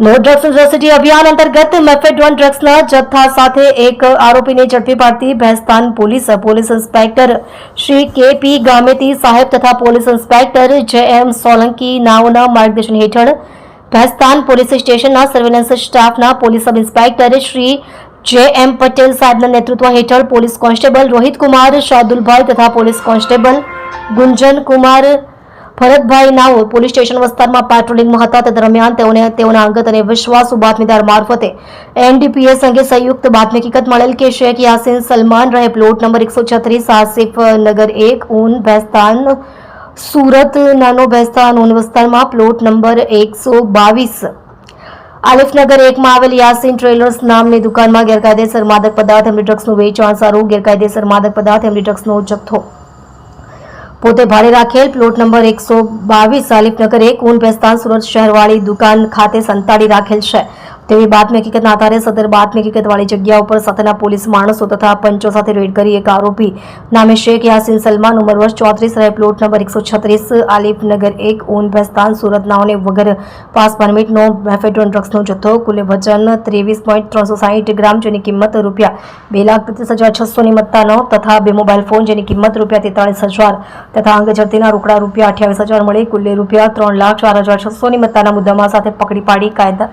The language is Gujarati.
નો ડ્રગ્સ યુનિવર્સિટી અભિયાન અંતર્ગત મેફેડ્રોન ડ્રગ્સના જથ્થા સાથે એક આરોપીને ઝડપી પાડતી Bhestan police police inspector Shri K P Gameti સાહેબ તથા પોલીસ ઇન્સ્પેક્ટર જે એમ સોલંકી નાઓના માર્ગદર્શન હેઠળ ભેસ્તાન પોલીસ સ્ટેશનના સર્વેલન્સ સ્ટાફના police sub inspector Shri J M Patel સાહેબના નેતૃત્વ હેઠળ પોલીસ કોન્સ્ટેબલ રોહિત કુમાર શાર્દુલભાઈ તથા પોલીસ કોન્સ્ટેબલ ગુંજન કુમાર ભરતભાઈ નાઓ પોલીસ સ્ટેશન વિસ્તારમાં પેટ્રોલિંગમાં હતા તે દરમિયાન તેઓને તેઓના અંગત અને વિશ્વાસુ બાતમીદાર મારફતે એનડીપીએસ અંગે સંયુક્ત બાતમી હકીકત મળેલ કે શેખ યાસીન સલમાન રહે પ્લોટ નંબર એકસો છત્રીસ આસિફ નગર એક, ઊન ભેસ્તાન, સુરત નાનો ભેસ્તાન, ઊન વિસ્તારમાં પ્લોટ નંબર એકસો બાવીસ. આલિફનગર એકમાં આવેલ યાસીન ટ્રેલર્સ નામની દુકાનમાં ગેરકાયદેસર માદક પદાર્થ એમડી ડ્રગ્સનું વેચાણ સારું, ગેરકાયદેસર માદક પદાર્થ એમડી ડ્રગ્સનો જથ્થો પોતે ભાડે રાખેલ પ્લોટ નંબર એકસો બાવીસ અલીફનગર એક ઊન ભેસ્તાન સુરત શહેરવાળી દુકાન ખાતે સંતાડી રાખેલ છે. તેવી બાતમી હકીકતના આધારે સદર બાતમી હકીકતવાળી જગ્યા ઉપર સાથેના પોલીસ માણસો તથા પંચો સાથે રેડ કરી એક આરોપી નામે શેખ યાસીન સલમાન ઉંમર વર્ષ ચોત્રીસ રહે. પ્લોટ નંબર એકસો છત્રીસ આલિફનગર એક ઊન ભેસ્તાન, સુરત નાઓને વગર પાસ પરમિટનો મેફેડ્રોન ડ્રગ્સનો જથ્થો, કુલે વજન ત્રેવીસ પોઈન્ટ ત્રણસો સાહીઠ ગ્રામ જેની કિંમત રૂપિયા બે લાખ પચીસ હજાર છસોની મત્તાનો તથા બે મોબાઈલ ફોન જેની કિંમત રૂપિયા તેતાળીસ હજાર તથા અંગ જડતીના રોકડા રૂપિયા અઠ્યાવીસ હજાર મળી. કુલ્લે રૂપિયા ત્રણ લાખ ચાર હજાર છસોની મત્તાના મુદ્દામાં સાથે પકડી પાડી કાયદા